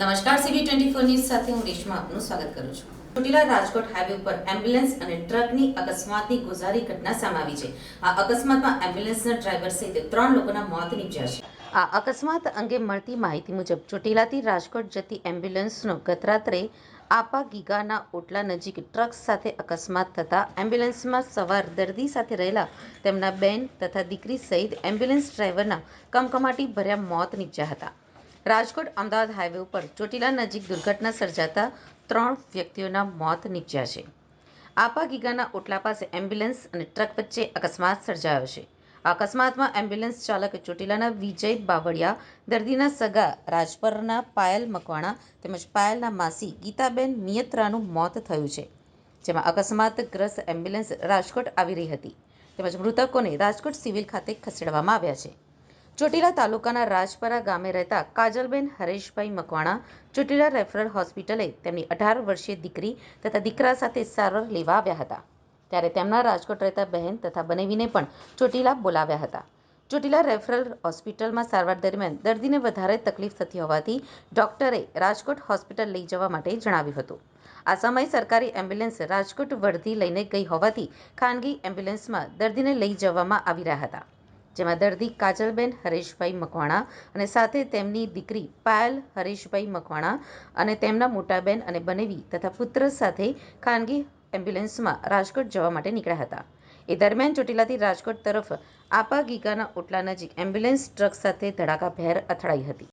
નમસ્કાર CB twenty news સાથે હું રેશમા આપનું સ્વાગત કરું છું. ચોટીલા રાજકોટ હાઈવે ઉપર એમ્બ્યુલન્સ અને ટ્રકની અકસ્માતની ગોઝારી ઘટના સામે છે. આ અકસ્માતમાં એમ્બ્યુલન્સના ડ્રાઈવર સહિત ત્રણ લોકોના મોત નીપજ્યા છે. આ અકસ્માત અંગે મળતી માહિતી મુજબ ચોટીલાથી રાજકોટ જતી એમ્બ્યુલન્સનો ગત રાત્રે આપા ગીગાના ઓટલા નજીક ટ્રક સાથે અકસ્માત થતા એમ્બ્યુલન્સમાં સવાર દર્દી સાથે રહેલા તેમના બેન તથા દીકરી સહિત એમ્બ્યુલન્સ ડ્રાઈવરના કમકમાટી ભર્યા મોત નીપજ્યા હતા. રાજકોટ અમદાવાદ હાઈવે ઉપર ચોટીલા નજીક દુર્ઘટના સર્જાતા ત્રણ વ્યક્તિઓના મોત નીપજ્યા છે. આપા ગીગાના ઓટલા પાસે એમ્બ્યુલન્સ અને ટ્રક વચ્ચે અકસ્માત સર્જાયો છે. આ અકસ્માતમાં એમ્બ્યુલન્સ ચાલક ચોટીલાના વિજય બાવળિયા, દર્દીના સગા રાજપરના પાયલ મકવાણા તેમજ પાયલના માસી ગીતાબેન મિયત્રાનું મોત થયું છે, જેમાં અકસ્માતગ્રસ્ત એમ્બ્યુલન્સ રાજકોટ આવી રહી હતી. તેમજ મૃતકોને રાજકોટ સિવિલ ખાતે ખસેડવામાં આવ્યા છે. ચોટીલા તાલુકાના રાજપરા ગામે રહેતા કાજલબેન હરેશભાઈ મકવાણા ચોટીલા રેફરલ હોસ્પિટલે તેમની અઢાર વર્ષીય દીકરી તથા દીકરા સાથે સારવાર લેવા આવ્યા હતા. ત્યારે તેમના રાજકોટ રહેતા બહેન તથા બનેવીને પણ ચોટીલા બોલાવ્યા હતા. ચોટીલા રેફરલ હોસ્પિટલમાં સારવાર દરમિયાન દર્દીને વધારે તકલીફ થતી હોવાથી ડોક્ટરે રાજકોટ હોસ્પિટલ લઈ જવા માટે જણાવ્યું હતું. આ સમયે સરકારી એમ્બ્યુલન્સ રાજકોટ વર્ધી લઈને ગઈ હોવાથી ખાનગી એમ્બ્યુલન્સમાં દર્દીને લઈ જવામાં આવી રહ્યા હતા. જેમાં દર્દી કાજલબેન, હરેશભાઈ મકવાણા અને સાથે તેમની દીકરી પાયલ, હરેશભાઈ મકવાણા અને તેમના મોટાબેન અને બનેવી તથા પુત્ર સાથે ખાનગી એમ્બ્યુલન્સમાં રાજકોટ જવા માટે નીકળ્યા હતા. એ દરમિયાન ચોટીલાથી રાજકોટ તરફ આપા ગીગાના ઓટલા નજીક એમ્બ્યુલન્સ ટ્રક સાથે ધડાકાભેર અથડાઈ હતી.